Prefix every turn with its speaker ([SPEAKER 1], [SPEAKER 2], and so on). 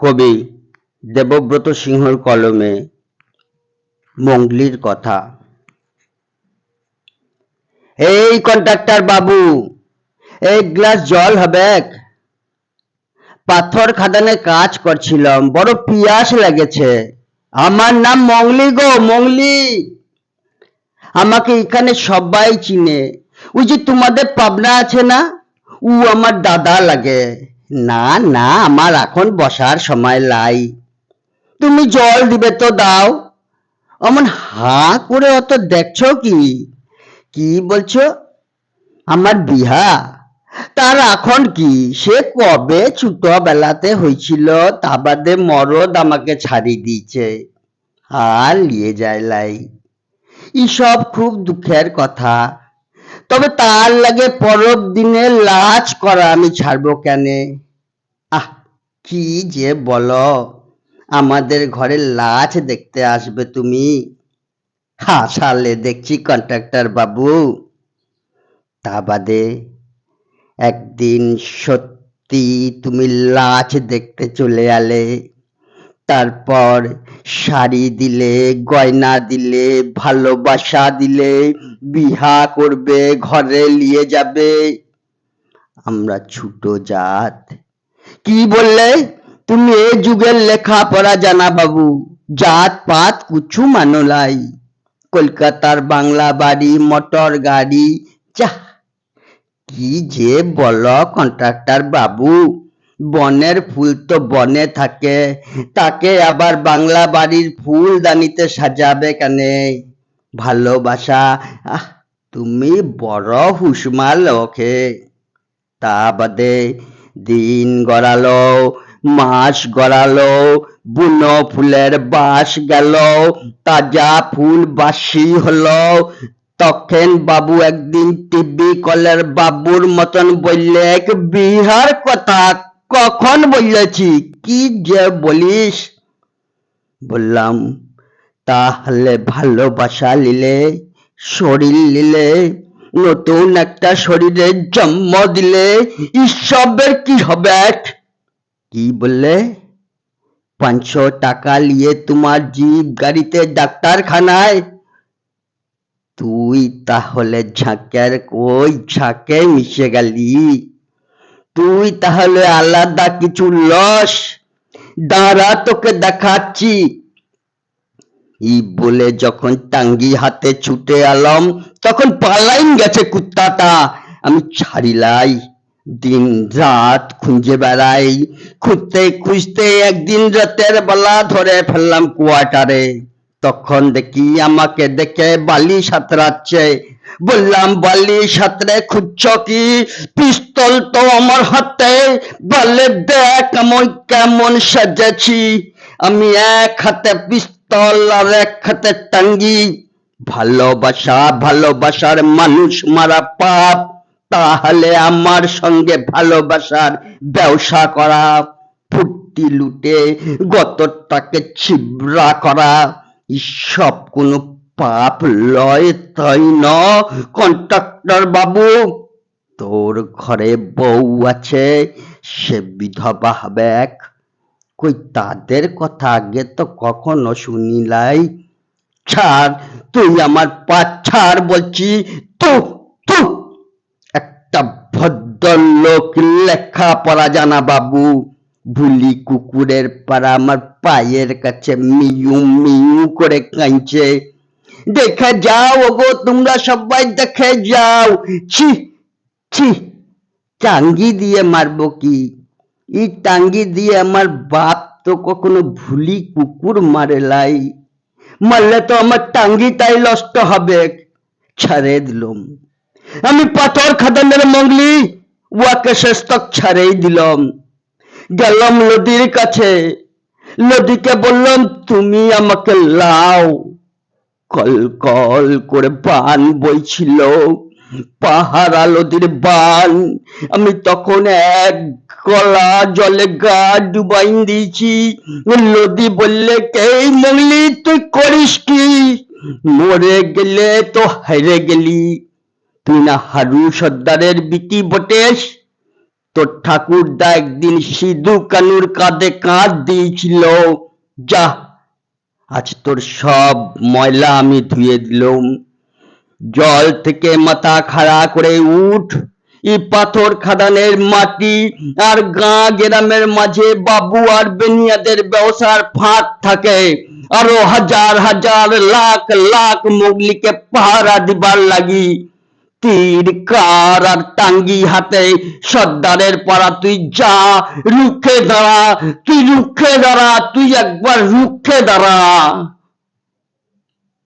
[SPEAKER 1] কবি দেবব্রত সিংহর কলমে মঙ্গলির কথা। এই কন্ট্রাক্টর বাবু, এক গ্লাস জল হবে পাথর খাদানে কাজ করছিলাম, বড় পিয়াস লেগেছে। আমার নাম মঙ্গলি গো, মঙ্গলি। আমাকে এখানে সবাই চিনে। ওই যে তোমাদের পাবনা আছে না, ও আমার দাদা লাগে। না না, আমার এখন বসার সময় লাই তুমি জল দিবে তো দাও। অমন হা করে অত দেখছ কি? কি বলছো? আমার বিহা? তার এখন কি? সে কবে ছোটবেলাতে হয়েছিল? তা বাদে মরদ আমাকে ছাড়ি দিয়েছে। আর নিয়ে যায় লাই। সব খুব দুঃখের কথা। তবে তার লাগে পরব দিনে লাজ করা আমি ছাড়বো কেনে। আহ, কি যে বলো, আমাদের ঘরে লাজ দেখতে আসবে তুমি। হাসালে দেখছি কন্ট্রাক্টর বাবু। তা বাদে, একদিন সত্যি তুমি লাচ দেখতে চলে আলে তারপর শাড়ি দিলে, গয়না দিলে, ভালোবাসা দিলে বিহা করবে, ঘরে নিয়ে যাবে। আমরা ছোট জাত। কি বললে? তুমি এ যুগের লেখাপড়া জানা বাবু, জাত পাত কুছু মানলাই কলকাতার বাংলা বাড়ি, মোটর গাড়ি যা কি যে বলো কন্ট্রাক্টর বাবু। বনের ফুল তো বনে থাকে, তাকে আবার বাংলা বাড়ির ফুলদানিতে সাজাবে কেনে। ভালোবাসা, আহ, তুমি বড় হুসমা লোকে। তা বাদে দিন গড়ালো, মাস গড়ালো, বুনো ফুলের বাস গেল, তাজা ফুল বাসি হলো। তখন বাবু একদিন টিভি কলের বাবুর মতন বললে বিহার কথা কখন বললেছি কি যে বলিস? বললাম, তাহলে ভালোবাসা নিলে, শরীর নিলে, নতুন একটা শরীরে জন্ম দিলে ঈশ্বরের কি হবে? কি বললে? পাঁচশো টাকা নিয়ে তোমার জিপ গাড়িতে ডাক্তারখানায়? তুই তাহলে ঝাঁকের ওই ঝাঁকে মিশে গেলি? তুই তাহলে আলাদা কিছু লস? দাঁড়া, তোকে দেখাচ্ছি। ই বলে যখন টাঙ্গি হাতে ছুটে আলম তখন পালাইন গেছে কুত্তাটা। আমি ছাড়িলাই। দিন রাত খুঁজে বেড়াই। খুঁজতে খুঁজতে একদিন রাতের বেলা ধরে ফেললাম কোয়ার্টারে। তখন দেখি আমাকে দেখে বালি সাঁতরাচ্ছে। বললাম, বালি সাঁতরে খুঁজছ কি? পিস্তল তো আমার হাতে, বলে দেখ আমি কেমন সাজেছি। আমি এক হাতে পিস্তল আর এক হাতে টাঙ্গি। ভালোবাসা ভালোবাসার মানুষ মারা পাপ, তাহলে আমার সঙ্গে ভালোবাসার ব্যবসা করা। ফুটি লুটে গতটাকে ছিবরা করা। সব কোনো পাপ লয় তাই ন কন্ট্রাক্টর বাবু তোর ঘরে বউ আছে, সে বিধবা হবে এক। কই তাদের কথা আগে তো কখনো শুনিলাই ছাড়, তুই আমার পা ছাড় বলছি। তু তু। একটা ভদ্রলোক লেখা পড়া জানা বাবু। ভুলি কুকুরের পাড়া আমার পায়ের কাছে মিউ মিউ করে কাঁদছে। দেখে যাও ওগো, তোমরা সবাই দেখে যাও। ছি ছি, টাঙ্গি দিয়ে মারবো কি? এই টাঙ্গি দিয়ে আমার বাপ তো কখনো ভুলি কুকুর মারে লাই। মারলে তো আমার টাঙ্গি তাই নষ্ট হবে। ছাড়ে দিলাম। আমি পাথর খাদানের মঙ্গলি ওয়াকে শেষ তক ছাড়েই দিলাম। গেলাম নদীর কাছে। নদীকে বললাম, তুমি আমাকে লাও। কল কল করে বান বইছিল। পাহাড়া নদীর বান আমি তখন এক গলা জলে গা ডুবাইন দিয়েছি। নদী বললে, কে মঙ্গলি তুই করিস কি? মরে গেলে তো হেরে গেলি। তুই না হারু সর্দারের বিটি বটেস। তোর ঠাকুরদা একদিন সিধু কানুর কাঁধে কাঁধ দিয়েছিল। যা, আজ তোর সব ময়লা আমি ধুয়ে দিলাম। জল থেকে মাথা খাড়া করে উঠ। ই পাথর খাদানের মাটি আর গাঁ গ্রামের মাঝে বাবু আর বেনিয়াদের ব্যবসার ফাঁক থাকে। আরও হাজার হাজার লাখ লাখ মুগলিকে পাহারা দিবার লাগি। তীর, কার আর টাঙ্গি হাতে সর্দারের পাড়া, তুই যা, রুখে দাঁড়া, তুই রুখে দাঁড়া, তুই একবার রুখে দাঁড়া।